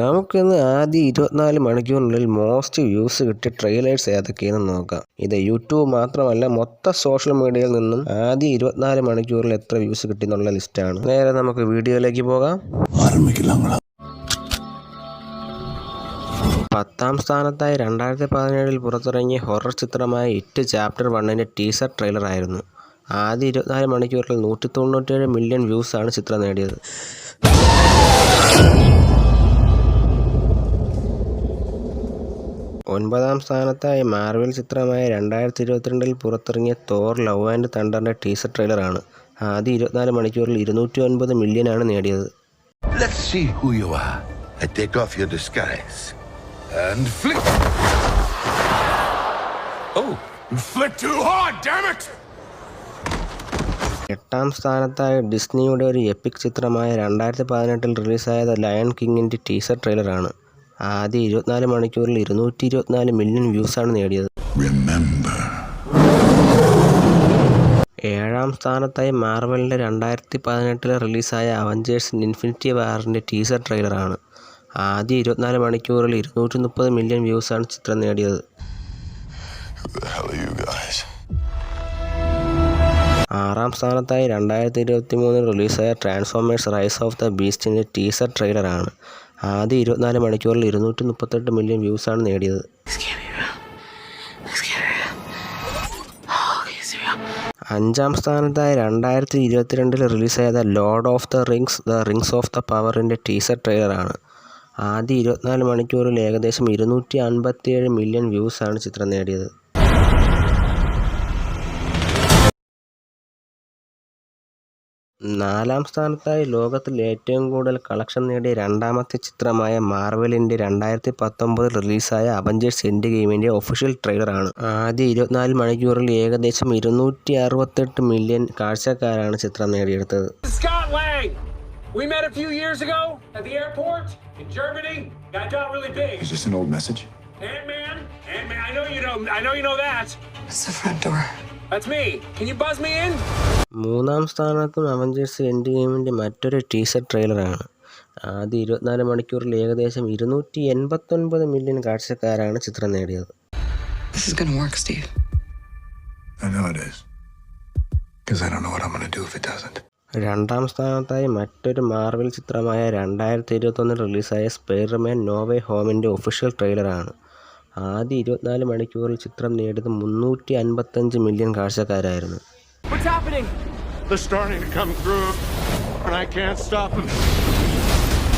നമുക്കിന്ന് ആദ്യം ഇരുപത്തിനാല് മണിക്കൂറിനുള്ളിൽ മോസ്റ്റ് വ്യൂസ് കിട്ടിയ ട്രെയിലേഴ്സ് ഏതൊക്കെയെന്ന് നോക്കാം. ഇത് യൂട്യൂബ് മാത്രമല്ല മൊത്ത സോഷ്യൽ മീഡിയയിൽ നിന്നും ആദ്യം ഇരുപത്തിനാല് മണിക്കൂറിൽ എത്ര വ്യൂസ് കിട്ടി എന്നുള്ള ലിസ്റ്റാണ് നേരെ നമുക്ക് വീഡിയോയിലേക്ക് പോകാം. പത്താം സ്ഥാനത്തായി രണ്ടായിരത്തി പതിനേഴിൽ പുറത്തിറങ്ങിയ ഹൊറർ ചിത്രമായ ഇറ്റ് ചാപ്റ്റർ വണ്ണിന്റെ ടീസർ ട്രെയിലർ ആയിരുന്നു. ആദ്യ ഇരുപത്തിനാല് മണിക്കൂറിൽ നൂറ്റി തൊണ്ണൂറ്റേഴ് മില്യൺ വ്യൂസാണ് ചിത്രം നേടിയത്. ഒൻപതാം സ്ഥാനത്തായ മാർവൽ ചിത്രമായ രണ്ടായിരത്തി ഇരുപത്തിരണ്ടിൽ പുറത്തിറങ്ങിയ തോർ ലവ് ആൻഡ് തണ്ടറിന്റെ ടീസർ ട്രെയിലറാണ്. ആദ്യ ഇരുപത്തിനാല് മണിക്കൂറിൽ ഇരുന്നൂറ്റി ഒൻപത് മില്യനാണ് നേടിയത്! എട്ടാം സ്ഥാനത്തായ ഡിസ്നിയുടെ ഒരു എപ്പിക് ചിത്രമായ രണ്ടായിരത്തി പതിനെട്ടിൽ റിലീസായ ദ ലയൺ കിങ്ങിന്റെ ടീസർ ട്രെയിലറാണ്. ആദ്യ ഇരുപത്തിനാല് മണിക്കൂറിൽ ഇരുന്നൂറ്റി ഇരുപത്തിനാല് മില്യൺ വ്യൂസാണ് നേടിയത്. ഏഴാം സ്ഥാനത്തായി മാർവലിന്റെ രണ്ടായിരത്തി പതിനെട്ടിൽ റിലീസായ അവഞ്ചേഴ്സ് ഇൻഫിനിറ്റി വാറിന്റെ ടീസർ ട്രെയിലറാണ് ആദ്യ ഇരുപത്തിനാല് മണിക്കൂറിൽ ഇരുന്നൂറ്റി മുപ്പത് മില്യൺ വ്യൂസാണ് ചിത്രം നേടിയത്? ആറാം സ്ഥാനത്തായി രണ്ടായിരത്തി ഇരുപത്തി മൂന്നിൽ റിലീസായ ട്രാൻസ്ഫോമേഴ്സ് റൈസ് ഓഫ് ദ ബീസ്റ്റിന്റെ ടീസർ ട്രെയിലറാണ് ആദ്യ ഇരുപത്തിനാല് മണിക്കൂറിൽ ഇരുന്നൂറ്റി മുപ്പത്തെട്ട് മില്യൺ വ്യൂസാണ് നേടിയത്. അഞ്ചാം സ്ഥാനത്തായി രണ്ടായിരത്തി ഇരുപത്തിരണ്ടിൽ റിലീസായ the lord of the rings the rings of the പവറിന്റെ ടീസർ ട്രെയിലറാണ് ആദ്യ ഇരുപത്തിനാല് മണിക്കൂറിൽ ഏകദേശം ഇരുന്നൂറ്റി അൻപത്തിയേഴ് മില്യൺ വ്യൂസാണ് ചിത്രം നേടിയത്. നാലാം സ്ഥാനത്തായി ലോകത്തിൽ ഏറ്റവും കൂടുതൽ കളക്ഷൻ നേടിയ രണ്ടാമത്തെ ചിത്രമായ മാർവലിന്റെ രണ്ടായിരത്തി പത്തൊമ്പതിൽ റിലീസായ അവഞ്ചേഴ്സ് എൻഡ് ഗെയിമിന്റെ ഒഫീഷ്യൽ ട്രെയിലറാണ് ആദ്യ ഇരുപത്തിനാല് മണിക്കൂറിൽ ഏകദേശം ഇരുന്നൂറ്റി അറുപത്തെട്ട് മില്യൺ കാഴ്ചക്കാരാണ് ചിത്രം നേടിയെടുത്തത് We met a few years ago at the airport in Germany. Got got really big. Is this an old message? Ant-Man, Ant-Man. I know you know. I know you know that. It's the front door. That's me. Can you buzz me in? മൂന്നാം സ്ഥാനത്തും Avengers end ഗെയിമിന്റെ മറ്റൊരു teaser ട്രെയിലറാണ് ആദ്യ ഇരുപത്തിനാല് മണിക്കൂറിൽ ഏകദേശം ഇരുന്നൂറ്റി എൺപത്തൊൻപത് മില്യൺ കാഴ്ചക്കാരാണ് ചിത്രം നേടിയത് This is gonna work, Steve. I know it is. Because I don't know what I'm going to do if it doesn't. രണ്ടാം സ്ഥാനത്തായി മറ്റൊരു മാർവൽ ചിത്രമായ രണ്ടായിരത്തി ഇരുപത്തൊന്നിൽ റിലീസായ സ്പൈഡർമാൻ നോവേ ഹോമിന്റെ ഒഫീഷ്യൽ ട്രെയിലറാണ് ആദ്യ ഇരുപത്തിനാല് മണിക്കൂറിൽ ചിത്രം നേടിയത് മുന്നൂറ്റി അൻപത്തഞ്ച് മില്യൺ കാഴ്ചക്കാരായിരുന്നു What's happening? They're starting to come through, and I can't stop them.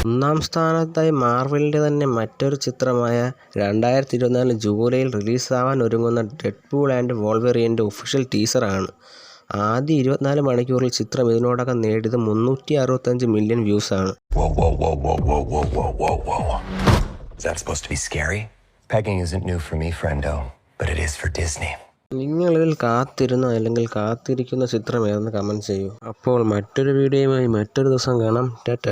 ഒന്നാം സ്ഥാനത്തായി മാർവലിന്റെ തന്നെ മറ്റൊരു ചിത്രമായ രണ്ടായിരത്തി ഇരുപത്തിനാല് ജൂലൈയിൽ റിലീസാവാൻ ഒരുങ്ങുന്ന ഡെഡ് പൂൾ ആൻഡ് വോൾവെറിയന്റെ ഒഫീഷ്യൽ ടീസറാണ് ആദ്യ ഇരുപത്തിനാല് മണിക്കൂറിൽ ചിത്രം ഇതിനോടകം നേടിയത് മുന്നൂറ്റി അറുപത്തഞ്ച് മില്യൺ വ്യൂസ് ആണ് supposed to be scary? Pegging isn't new for me, friendo, but it is for Disney. നിങ്ങളിതിൽ കാത്തിരുന്ന അല്ലെങ്കിൽ കാത്തിരിക്കുന്ന ചിത്രം ഏതെന്ന് കമന്റ് ചെയ്യൂ. അപ്പോൾ മറ്റൊരു വീഡിയോയുമായി മറ്റൊരു ദിവസം കാണാം. ടാറ്റ.